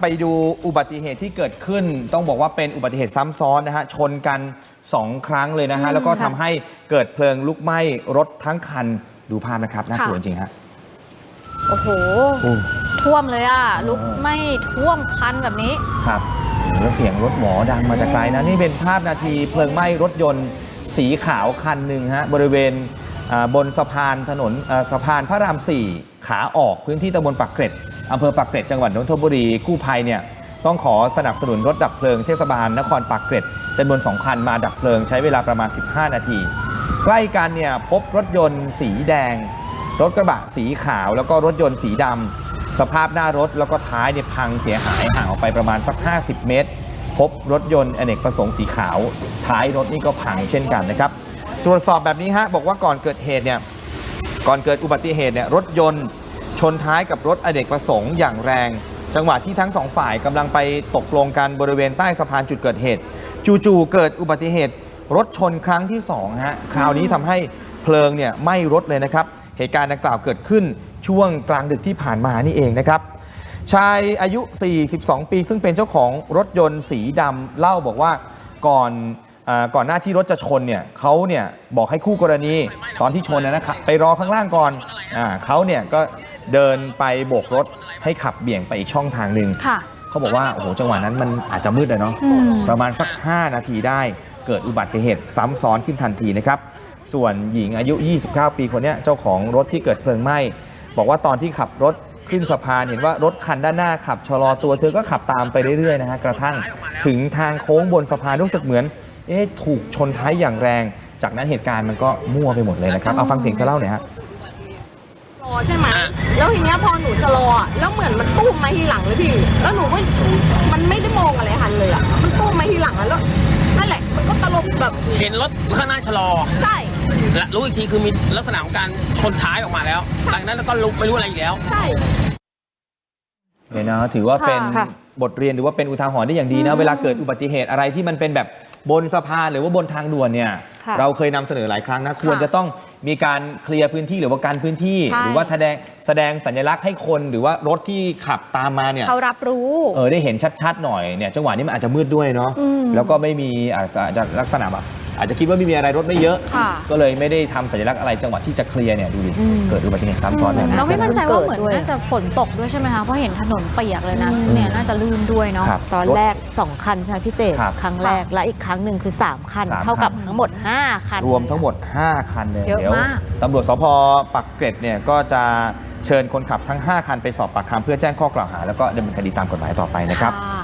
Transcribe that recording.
ไปดูอุบัติเหตุที่เกิดขึ้น ต้องบอกว่าเป็นอุบัติเหตุซ้ำซ้อนนะฮะชนกัน2ครั้งเลยนะฮะอืมแล้วก็ทำค่ะให้เกิดเพลิงลุกไหม้รถทั้งคันดูภาพนะครับน่ากลัวค่ะจริงๆฮะโอ้โหโอ้ท่วมเลยอะเออลุกไม่ท่วมคันแบบนี้ครับแล้วเสียงรถหวอดังมาแต่ไกลนะนี่เป็นภาพนาทีเพลิงไหม้รถยนต์สีขาวคันหนึ่งฮะบริเวณอ่าบนสะพานถนนอ่าสะพานพระราม4ขาออกพื้นที่ตำบลปักเกร็ด อำเภอปักเกร็ดจังหวัดนนทบุรีกู้ภัยเนี่ยต้องขอสนับสนุนรถดับเพลิงเทศบาลนครปักเกร็ดจำนวน2คันมาดับเพลิงใช้เวลาประมาณ 15 นาที ใกล้กันเนี่ยพบรถยนต์สีแดง รถกระบะสีขาว แล้วก็รถยนต์สีดำสภาพหน้ารถแล้วก็ท้ายเนี่ยพังเสียหายห่างออกไปประมาณสัก 50 เมตร พบรถยนต์อเนกประสงค์สีขาว ท้ายรถนี่ก็พังเช่นกันนะครับ ตรวจสอบแบบนี้ฮะบอกว่าก่อนเกิดเหตุเนี่ยก่อนเกิดอุบัติเหตุเนี่ยรถยนต์ ชนท้ายกับรถอเนกประสงค์อย่างแรง จังหวะที่ทั้งสองฝ่ายกำลังไปตกลงกันบริเวณใต้สะพานจุดเกิดเหตุ จู่ๆเกิดอุบัติเหตุ รถชนครั้งที่สองฮะคราวนี้ทำให้เพลิงเนี่ยไหม้รถเลยนะครับ เหตุการณ์ดังกล่าวเกิดขึ้นช่วงกลางดึกที่ผ่านมานี่เองนะครับชายอายุ 42 ปี ซึ่งเป็นเจ้าของรถยนต์สีดำเล่าบอกว่าก่อนอาก่อนหน้าที่รถจะชนเนี่ยเขาเนี่ยบอกให้คู่กรณีตอนที่ชนนะนะครับไปรอข้างล่างก่อนอาเขาเนี่ยก็ เดินไปโบกรถให้ขับเบี่ยงไปอีกช่องทางหนึ่งค่ะ เขาบอกว่า โอ้โห จังหวะนั้นมันอาจจะมืดเลยเนาะอืม ประมาณสัก 5 นาทีได้เกิดอุบัติเหตุซ้ำซ้อนขึ้นทันทีนะครับ ส่วนหญิงอายุ 29 ปีคนเนี้ยเจ้าของรถที่เกิดเพลิงไหม้ บอกว่าตอนที่ขับรถขึ้นสะพานเห็นว่ารถคันด้านหน้าขับชะลอตัวเธอก็ขับตามไปเรื่อยๆนะฮะกระทั่งถึงทางโค้งบนสะพานรู้สึกเหมือน เอ๊ะถูกชนท้ายอย่างแรง จากนั้นเหตุการณ์มันก็มั่วไปหมดเลยนะครับเอาฟังเสียงเธอเล่าหน่อยฮะรอใช่ไหม แล้วทีเนี้ยพอหนูชะลออะแล้วเหมือนมันตุ้มมาทีหลังเลยพี่ แล้วหนูก็มันไม่ได้มองอะไรหันเลยอะมันตุ้มมาทีหลังอะแล้วนั่นแหละ มันก็ตลบแบบเห็นรถข้างหน้าชะลอใช่และรู้อีกทีคือมีลักษณะของการชนท้ายออกมาแล้วหลังจากนั้นแล้วก็ลุกไม่รู้อะไรอีกแล้ว ใช่ เนี่ยนะถือว่าเป็นค่ะ บทเรียนหรือว่าเป็นอุทาหรณ์ได้อย่างดีนะอืมเวลาเกิดอุบัติเหตุอะไรที่มันเป็นแบบบนสะพานหรือว่าบนทางด่วนเนี่ย ค่ะเราเคยนำเสนอหลายครั้งนะควรจะต้อง มีการเคลียร์พื้นที่หรือว่าการพื้นที่ ใช่ หรือว่าแสดงแสดงสัญลักษณ์ให้คนหรือว่ารถที่ขับตามมาเนี่ย เขารับรู้ เออได้เห็นชัดๆหน่อยเนี่ยจังหวะนี้มันอาจจะมืดด้วยเนาะอืมแล้วก็ไม่มีอาจจะลักษณะแบบ อาจจะคิดว่าไม่มีอะไรรถไม่เยอะ ค่ะ ก็เลยไม่ได้ทำสัญลักษณ์อะไรจังหวะที่จะเคลียร์เนี่ยดูดิอืม เกิดอุบัติเหตุซ้ำซ้อนแบบนี้ เราไม่มั่นใจว่าเหมือนเกิดด้วยน่าจะฝนตกด้วยใช่ไหมคะเพราะเห็นถนนเปียกเลยนะเนี่ยน่าจะลื่นด้วยเนาะ ครับ ตอนรถแรก 2 คันใช่ไหมพี่เจตครับครั้งแรก และอีกครั้งหนึ่งคือ 3 คัน สามเท่ากับคัน ทั้งหมด 5 คัน รวมทั้งหมด 5 คันเลยเยอะเดี๋ยวมาก ตำรวจสพปักเกร็ดเนี่ยก็จะเชิญคนขับทั้ง 5 คันไปสอบปากคำเพื่อแจ้งข้อกล่าวหา แล้วก็ดำเนินคดีตามกฎหมายต่อไปนะครับ ค่ะ